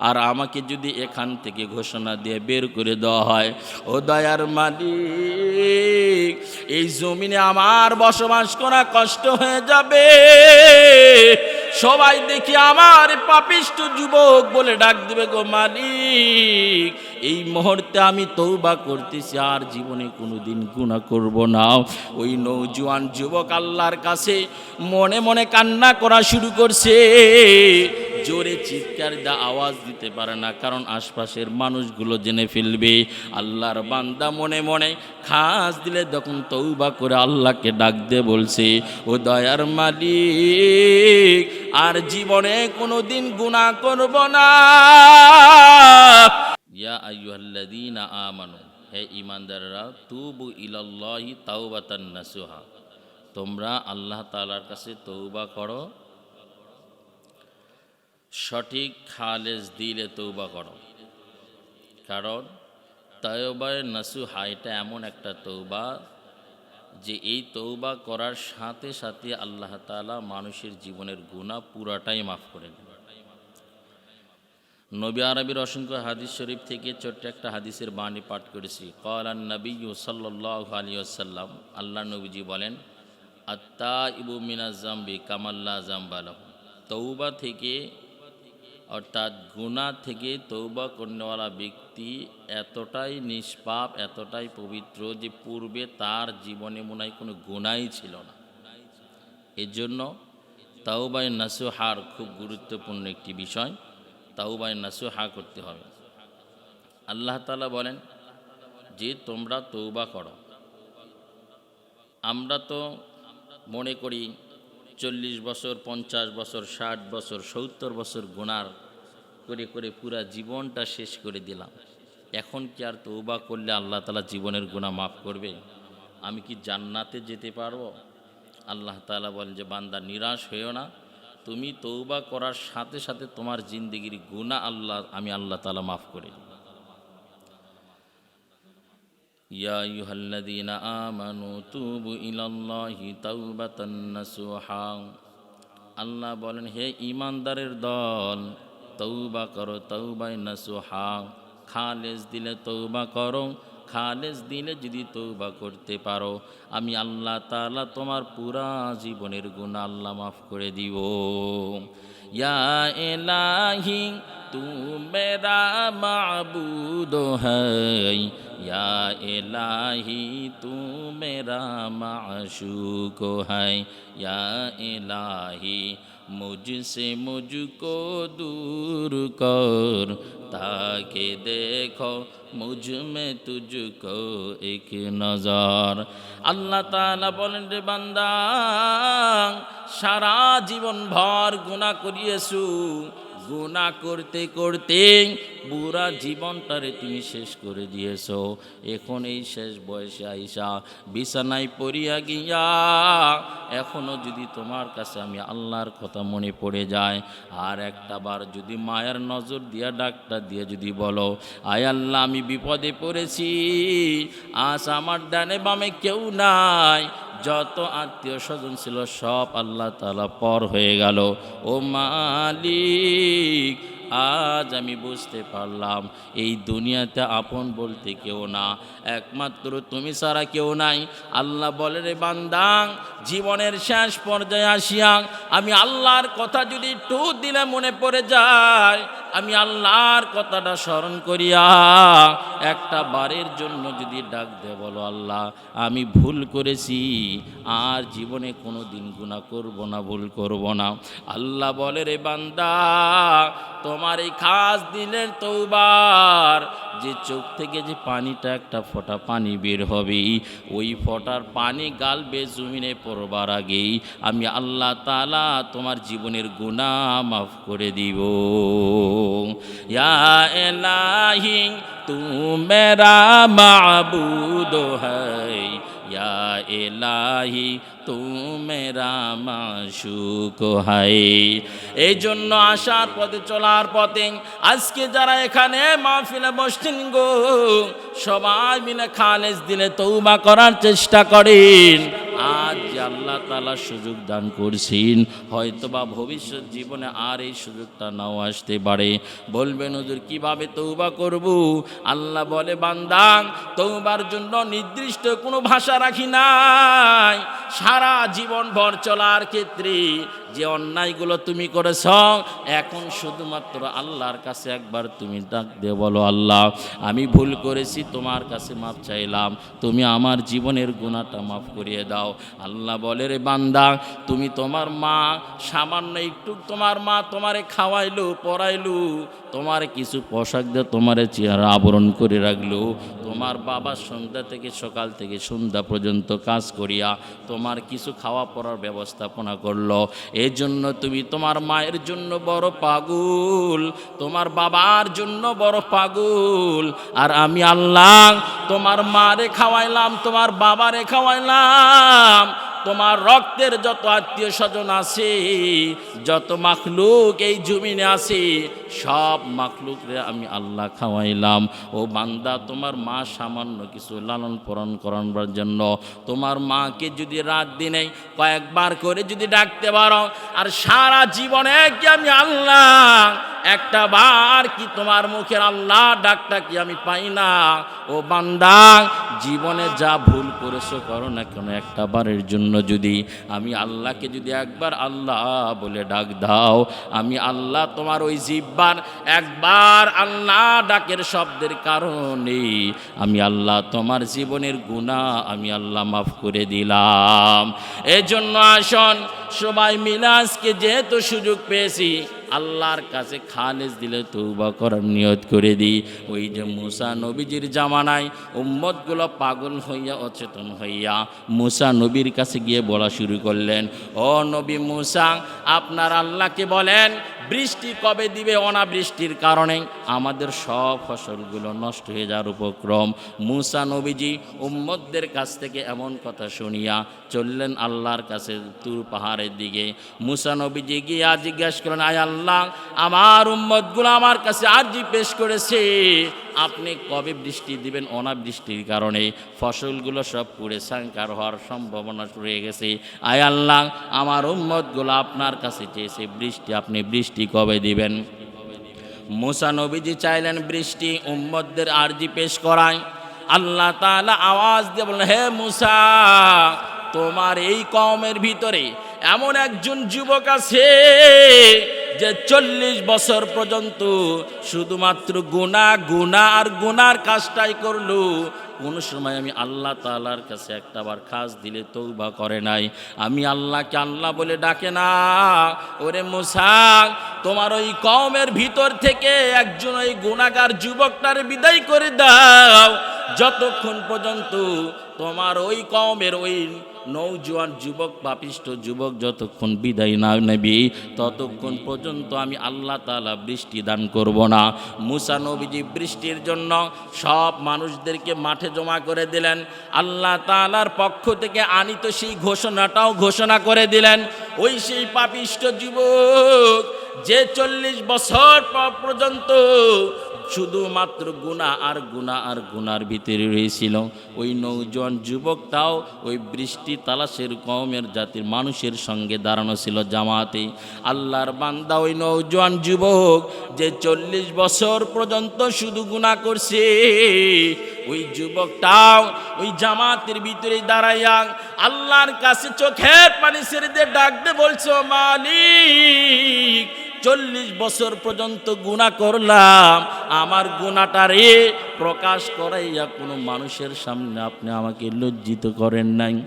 আর আমাকে যদি এখান থেকে ঘোষণা দিয়ে বের করে দেওয়া হয়, ও দয়ার মালিক, এই জমিনে আমার বসবাস করা কষ্ট হয়ে যাবে। সবাই দেখি আমার পাপিষ্ট যুবক বলে ডাক দিবে গো মালিক, এই মুহূর্তে আমি তৌবা করতেছি, আর জীবনে কোনো দিন গুণা করব না। ওই নৌজওয়ান যুবক আল্লাহর কাছে মনে মনে কান্না করা শুরু করছে। জোরে চিৎকার দা আওয়াজ দিতে পারে না, কারণ আশপাশের মানুষগুলো জেনে ফেলবে, আল্লাহর বান্দা মনে মনে খাস দিলে তখন তৌবা করে আল্লাহকে ডাক দিয়ে বলছে, ও দয়ার মালিক, আর জীবনে কোনোদিন গুণা করব না। ইয়া আমানু, হে ঈমানদাররা, তুবু ইলাল্লাহি তাওবাতান নাসুহা, তোমরা আল্লাহ তাআলার কাছে তৌবা করো। সঠিক খালেজ দিলে তৌবা করো। কারণ তয়বায় নাসুহা এটা এমন একটা তৌবা যে এই তৌবা করার সাথে সাথে আল্লাহ তাআলা মানুষের জীবনের গুণা পুরাটাই মাফ করে দেন। নবী আরবির অসংখ্য হাদিস শরীফ থেকে ছোট্ট একটা হাদিসের বাণী পাঠ করেছি। কলান নবী সাল্লাহ আলী আসাল্লাম আল্লাহ নবীজি বলেন আত্মা ইবু মিনা জাম্বি কামাল্লা জাম্বাল তৌবা থেকে অর্থাৎ গুণা থেকে তৌবা করনেওয়ালা ব্যক্তি এতটাই নিষ্পাপ, এতটাই পবিত্র যে পূর্বে তার জীবনে মনে হয় কোনো গুণাই ছিল না। এজন্য তাওবাই নাসুহার খুব গুরুত্বপূর্ণ একটি বিষয়। তাওবাই নাসুহা করতে হবে। আল্লাহ তালা বলেন, যে তোমরা তৌবা করো। আমরা তো মনে করি চল্লিশ বছর, পঞ্চাশ বছর, ষাট বছর, সত্তর বছর গোনার করে করে পুরা জীবনটা শেষ করে দিলাম। এখন কি আর তৌবা করলে আল্লাহ তালা জীবনের গুণা মাফ করবে? আমি কি জান্নাতে যেতে পারব? আল্লাহ তালা বলেন যে, বান্দা, নিরাশ হয়েও না। তুমি তৌবা করার সাথে সাথে তোমার জিন্দগির গুণা আল্লাহ, আমি আল্লাহ তালা মাফ করে দিই يا أيها الذين آمنوا توبوا إلى الله توبة نصوحا আল্লাহ বলেন হে ইমানদারের দল তৌবা করো তৌবাই নাসুহা খালেজ দিলে তৌবা করো খালেজ দিলে যদি তৌবা করতে পারো আমি আল্লাহ তাআলা তোমার পুরা জীবনের গুণ আল্লাহ মাফ করে দিব ইয়া এলাহি তু মেরা মাবুদ হই या इलाही तू मेरा माशूक है या इलाही मुझसे मुझको दूर कर ताकि देखो मुझ में तुझको एक नजर আল্লাহ তাআলা বলেন রে বান্দা সারা জীবন ভর গুনাহ করিয়েছু গুণা করতে করতে বুড়া জীবনটারে তুমি শেষ করে দিয়েছ। এখন এই শেষ বয়সে আইসা বিছানায় পড়িয়া গিয়া এখনও যদি তোমার কাছে আমি আল্লাহর কথা মনে পড়ে যায়, আর একটা বার যদি মায়ের নজর দিয়া ডাক্তার দিয়ে যদি বলো, আয় আল্লাহ, আমি বিপদে পড়েছি, আজ আমার ডানে বামে কেউ নাই। যত আত্মীয় স্বজন ছিল সব আল্লাহ তালা পর হয়ে গেল। ও মালিক আজ আমি বুঝতে পারলাম, এই দুনিয়াতে আপন বলতে কেউ না। একমাত্র তুমি ছাড়া কেউ নাই। আল্লাহ বলে, রে বান্দাং, জীবনের শেষ পর্যায়ে আসিয়া আমি আল্লাহর কথা যদি টু দিলে মনে পড়ে যায়, আমি আল্লাহর কথাটা স্মরণ করিয়া একটা বারের জন্য যদি ডাক দে, বলো আল্লাহ, আমি ভুল করেছি, আর জীবনে কোনো দিন গুণা করব না, ভুল করব না। আল্লাহ বলে, রে বান্দা, তোমার এই খাস দিলের তৌবার যে চোখ থেকে যে পানিটা একটা ফোঁটা পানি বের হবে, ওই ফোঁটার পানি গালবে জমিনে পড়বার আগেই, আমি আল্লাহ তালা তোমার জীবনের গুণা মাফ করে দিব। ইয়া এলাহি তু মেরা মাবুদ হ্যায় या এলাহি তু মেরা মাশুক হাই। এই জন্য আসার পথে চলার পথে আজকে যারা এখানে মাহফিলে বসছেন গো, সবাই মিলে খালেজ দিলে তৌবা করার চেষ্টা করেন। আল্লাহ তালা সুযোগ দান করছেন। হয়তোবা ভবিষ্যৎ জীবনে আর এই সুযোগটা নাও আসতে পারে। বলবেন হুজুর কীভাবে তৌবা করব? আল্লাহ বলে, বান্দাং তৌবার জন্য নির্দিষ্ট কোনো ভাষা রাখি নাই। সারা জীবন ভর চলার ক্ষেত্রে যে অন্যায়গুলো তুমি করেছ, এখন শুধুমাত্র আল্লাহর কাছে একবার তুমি ডাক দিয়ে বলো, আল্লাহ, আমি ভুল করেছি, তোমার কাছে মাপ চাইলাম। তুমি আমার জীবনের গুণাটা মাফ করিয়ে দাও। আল্লাহ বলে, রে বান্দা, তুমি তোমার মা, সামান্য একটু তোমার মা তোমারে খাওয়াইলু, পড়াইলো তোমার কিছু পোশাক দিয়ে তোমার চেহারা আবরণ করে রাখল, তোমার বাবা সন্ধ্যা থেকে সকাল থেকে সন্ধ্যা পর্যন্ত কাজ করিয়া তোমার কিছু খাওয়া পড়ার ব্যবস্থাপনা করল। এই জন্য তুমি তোমার মায়ের জন্য বড় পাগুল, তোমার বাবার জন্য বড় পাগুল। আর আমি আল্লাহ তোমার মারে খাওয়াইলাম, তোমার বাবারে খাওয়াইলাম তোমার রক্তের যত আত্মীয় স্বজন আছে, যত মাখলুক এই জমিনে আছে, সব মাখলুকরে আমি আল্লাহ খাওয়াইলাম। ও বান্দা, তোমার মা সামান্য কিছু লালন পালন করানোর জন্য তোমার মাকে যদি রাত দিনে কয়েকবার করে যদি ডাকতে পারো, আর সারা জীবনে কি আমি আল্লাহ একটা বার কি তোমার মুখের আল্লাহ ডাকটা কি আমি পাই না? ও বান্দা, জীবনে যা ভুল করেছ করো না কেন, একটা বারের জন্য যদি আমি আল্লাহকে যদি একবার আল্লাহ বলে ডাক দাও, আমি আল্লাহ তোমার ওই জিব্বার একবার আল্লাহ ডাকের শব্দের কারণে আমি আল্লাহ তোমার জীবনের গুণা আমি আল্লাহ মাফ করে দিলাম। এজন্য আসন, সবাই মিলে আজকে যেহেতু সুযোগ পেয়েছি আল্লাহর কাছে খালেজ দিলে তৌবা করার নিয়ত করে দিই। ওই যে মুসা নবীজির জামানায় উম্মতগুলো পাগল হইয়া, অচেতন হইয়া মুসা নবীর কাছে গিয়ে বলা শুরু করলেন, ও নবী মুসা, আপনার আল্লাহকে বলেন? বৃষ্টি কবে দিবে অনাবৃষ্টির কারণে? আমাদের সব ফসলগুলো নষ্ট হয়ে যাওয়ার উপক্রম। মুসা নবীজি উম্মদদের কাছ থেকে এমন কথা শুনিয়া চললেন আল্লাহর কাছে তুর পাহাড়ের দিকে। মুসা নবীজি গিয়া জিজ্ঞাসা করেন আয় আল্লাহ, আমার উম্মদগুলো আমার কাছে আর্জি পেশ করেছে। আপনি কবে বৃষ্টি দিবেন, অনাবৃষ্টির কারণে? ফসলগুলো সব পুড়ে সাংকার হওয়ার সম্ভাবনা শুরু হয়ে গেছে। আয় আল্লাহ, আমার উম্মতগুলো আপনার কাছে চেয়েছে বৃষ্টি, আপনি বৃষ্টি কবে দিবেন? মুসা নবীজি চাইলেন বৃষ্টি, উম্মতদের আর্জি পেশ করায় আল্লাহ তাআলা আওয়াজ দিয়ে বললেন, হে মুসা, তোমার এই কমের ভিতরে এমন একজন যুবক আছে যে চল্লিশ বছর পর্যন্ত শুধুমাত্র গুণা গুণা আর গুনার কাজটাই করল, কোনো সময় আমি আল্লাহ তালার কাছে একটাবার খাস দিলে তৌবা করে নাই। আমি আল্লাহকে আল্লাহ বলে ডাকে না, ওরে মুসাক তোমার ওই কমের ভিতর থেকে একজন ওই গুণাগার যুবকটার বিদায় করে দাও। যতক্ষণ পর্যন্ত তোমার ওই কমের ওই নৌজোয়ান যুবক পাপিষ্ট যুবক যতক্ষণ বিদায় না নেবি, ততক্ষণ পর্যন্ত আমি আল্লাহ তালা বৃষ্টি দান করব না। মুসা নবীজি বৃষ্টির জন্য সব মানুষদেরকে মাঠে জমা করে দিলেন। আল্লাহ তালার পক্ষ থেকে আনিত সেই ঘোষণাটাও ঘোষণা করে দিলেন। ওই সেই পাপিষ্ট যুবক যে চল্লিশ বছর পর্যন্ত শুধুমাত্র গুণা আর গুণা আর গুনার ভিতরে রয়েছিল। ওই নৌজন যুবকটাও ওই বৃষ্টি তালাশের কমের জাতির মানুষের সঙ্গে দাঁড়ানো ছিল জামাতে। আল্লাহর বান্দা ওই নৌজন যুবক যে চল্লিশ বছর পর্যন্ত শুধু গুণা করছে, ওই যুবকটাও ওই জামাতের ভিতরে দাঁড়াইয়া আল্লাহর কাছে চোখের পানি ছেড়ে দিয়ে ডাকতে বলছো মালিক চল্লিশ বছর পর্যন্ত গুণা করলাম। আমার গুণাটারে প্রকাশ করাইয়া কোনো মানুষের সামনে আপনি আমাকে লজ্জিত করেন নাই।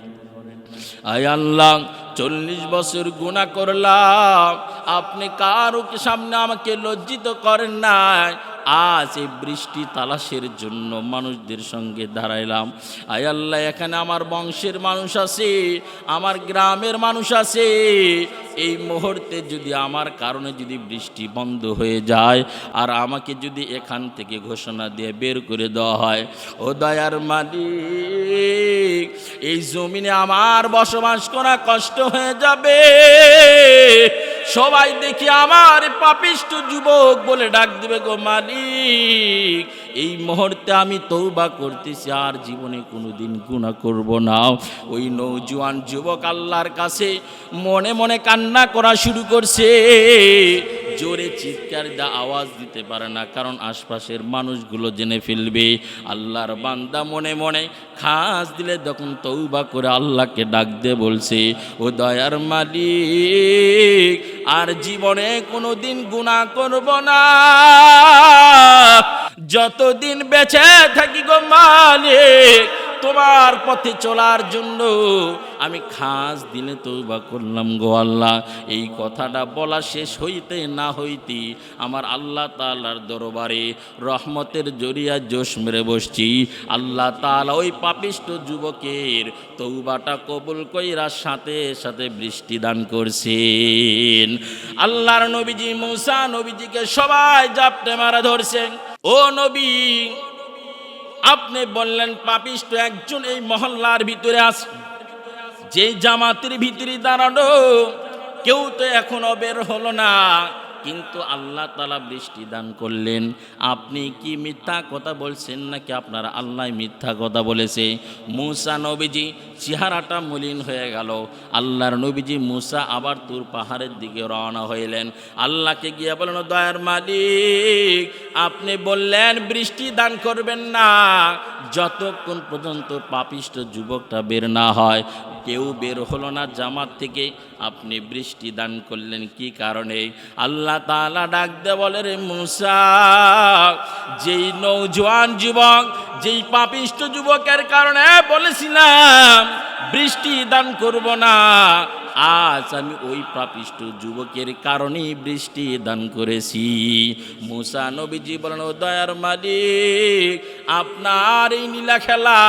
আয় আল্লাহ, চল্লিশ বছর গুণা করলাম। আপনি কারও সামনে আমাকে লজ্জিত করেন নাই? আজ এই বৃষ্টি তালাশের জন্য মানুষদের সঙ্গে দাঁড়াইলাম। আয় আল্লাহ, এখানে আমার বংশের মানুষ আছে, আমার গ্রামের মানুষ আছে। এই মুহূর্তে যদি আমার কারণে যদি বৃষ্টি বন্ধ হয়ে যায়, আর আমাকে যদি এখান থেকে ঘোষণা দিয়ে বের করে দেওয়া হয়, ও দয়ার মালিক, এই জমিনে আমার বসবাস করা কষ্ট হয়ে যাবে। সবাই দেখি আমার পাপিষ্ট যুবক বলে ডাক দিবে গো মালিক। এই মুহূর্তে আমি তৌবা করতেছি, আর জীবনে কোনো দিন গুণা করব না। ওই নৌজুয়ান যুবক আল্লাহর কাছে মনে মনে কান্না করা শুরু করছে। জোরে চিৎকার দা আওয়াজ দিতে পারে না, কারণ আশপাশের মানুষগুলো জেনে ফেলবে, আল্লাহর বান্দা মনে মনে খাস দিলে তখন তৌবা করে আল্লাহকে ডাক দিয়ে বলছে, ও দয়ার মালিক, আর জীবনে কোনোদিন গুণা করব না। যতদিন বেঁচে থাকি গো মালিক তোমার পথে চলার জন্য আমি খাস দিনে তৌবা করলাম গো আল্লাহ। এই কথাটা বলা শেষ হইতে না হইতে আমার আল্লাহ তাআলার দরবারে রহমতের জরিয়া জোশ মেরে বসছি। আল্লাহ তাআলা ওই পাপিষ্ট যুবকের তৌবাটা কবুল কইরা সাথে সাথে বৃষ্টি দান করছেন। আল্লাহর নবীজি, মৌসা নবীজিকে সবাই জাপটে মারা ধরছেন। ও নবী আপনি বললেন, পাপিষ্ট একজন এই মহল্লার ভিতরে আস যে জামাতের ভিতরে দাঁড়ানো কেউ তো এখনও বের হলো না। কিন্তু আল্লাহ তালা বৃষ্টি দান করলেন। আপনি কি মিথ্যা কথা বলছেন নাকি আপনার আল্লাহ মিথ্যা কথা বলেছে? মুসা নবীজি চেহারাটা মলিন হয়ে গেল। আল্লাহর নবীজি মুসা আবার তুর পাহাড়ের দিকে রওনা হইলেন। আল্লাহকে গিয়ে বলেন দয়ার মালিক, আপনি বললেন বৃষ্টি দান করবেন না। যতক্ষণ পর্যন্ত পাপিষ্ট যুবকটা বের না হয়, কেউ বের হলো না জামাত থেকে। আপনি বৃষ্টি দান করলেন কি কারণে? আল্লাহ তাআলা ডাক দে বলে, রে মুসা, যেই নৌজোয়ান যুবক, যেই পাপিষ্ট যুবকের কারণে বলেছিলাম, বৃষ্টি দান করব না, আজ আমি ওই পাপিষ্ট যুবকের কারণেই বৃষ্টি দান করেছি। মুসা নবীজি বলেন দয়ার মালিক আপনার এই নীলা খেলা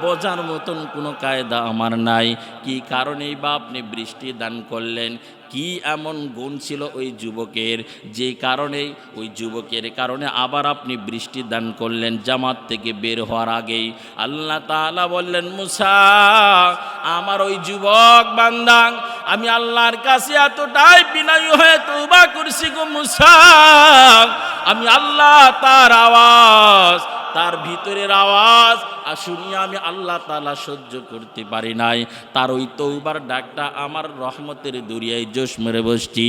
বোঝার মতন কোনো কায়দা আমার নাই। কি কারণেই বা আপনি বৃষ্টি দান করলেন? কি এমন গুণ ছিল ওই যুবকের? যে কারণে, ওই যুবকের কারণে আবার আপনি বৃষ্টি দান করলেন জামাত থেকে বের হওয়ার আগেই। আল্লাহ তাআলা বললেন, মুসা, আমার ওই যুবক বান্দাং, আমি আল্লাহর কাছে এতটাই বিনয় হয়ে তৌবা করছি গো মুসা। আমি আল্লাহ তার আওয়াজ, তার ভিতরের আওয়াজ, আর শুনিয়ে আমি আল্লাহ তালা সহ্য করতে পারি নাই। তার ওই তৌবার ডাকটা আমার রহমতের দুরিয়ায় জোশ মেরে বসছি।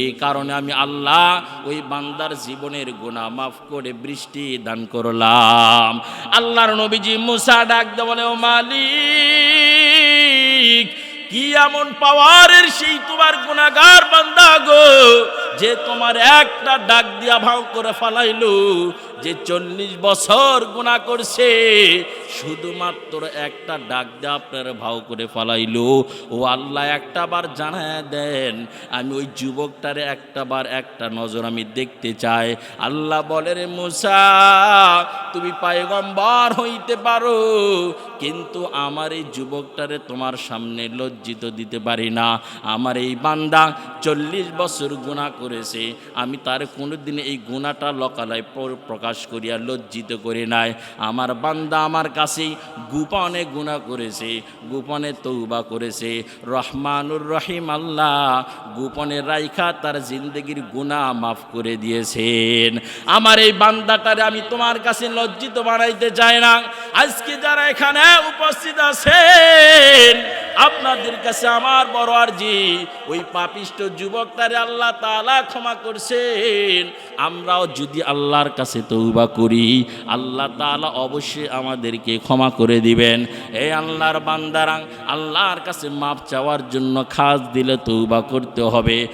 এই কারণে আমি আল্লাহ ওই বান্দার জীবনের গুণা মাফ করে বৃষ্টি দান করলাম। আল্লাহর নবীজি মুসা ডাক দে বলে, ও মালিক, কি এমন পাওয়ারের সেই তোমার গুণাগার বান্দা গো যে তোমার একটা ডাক দিয়া ভাও করে ফালাইলো, যে চল্লিশ বছর গুণা করছে, শুধুমাত্র একটা ডাক দিয়ে আপনার ভাও করে ফালাইলো। ও আল্লাহ, একটা বার জানায় দেন, আমি ওই যুবকটারে একটা বার একটা নজর আমি দেখতে চাই। আল্লাহ বলে, রে মুসা, তুমি পায়গম্বর হইতে পারো, কিন্তু আমার এই যুবকটারে তোমার সামনে লজ্জিত দিতে পারি না। আমার এই বান্দা চল্লিশ বছর গুণা করেছে, আমি তার কোনোদিন এই গুণাটা লকালায় প্রকাশ করিয়া লজ্জিত করি নাই। আমার বান্দা আমার কাছেই গোপনে গুণা করেছে, গোপনে তৌবা করেছে। রহমানুর রহিম আল্লাহ গোপনে রাইখা তার জিন্দগির গুণা মাফ করে দিয়েছেন। আমার এই বান্দাটারে আমি তোমার কাছে লজ্জিত বানাইতে চাই না। আজকে যারা এখানে উপস্থিত আছেন আপনাদের কাছে আমার বড় আরজি। ওই পাপিষ্ট যুবক তারে আল্লাহ তালা ক্ষমা করছেন। আমরাও যদি আল্লাহর কাছে তৌবা করি, আল্লাহ তালা অবশ্যই আমাদেরকে ক্ষমা করে দিবেন। এই আল্লাহর বান্দারাং, আল্লাহর কাছে মাপ চাওয়ার জন্য খাস দিলে তৌবা করতে হবে।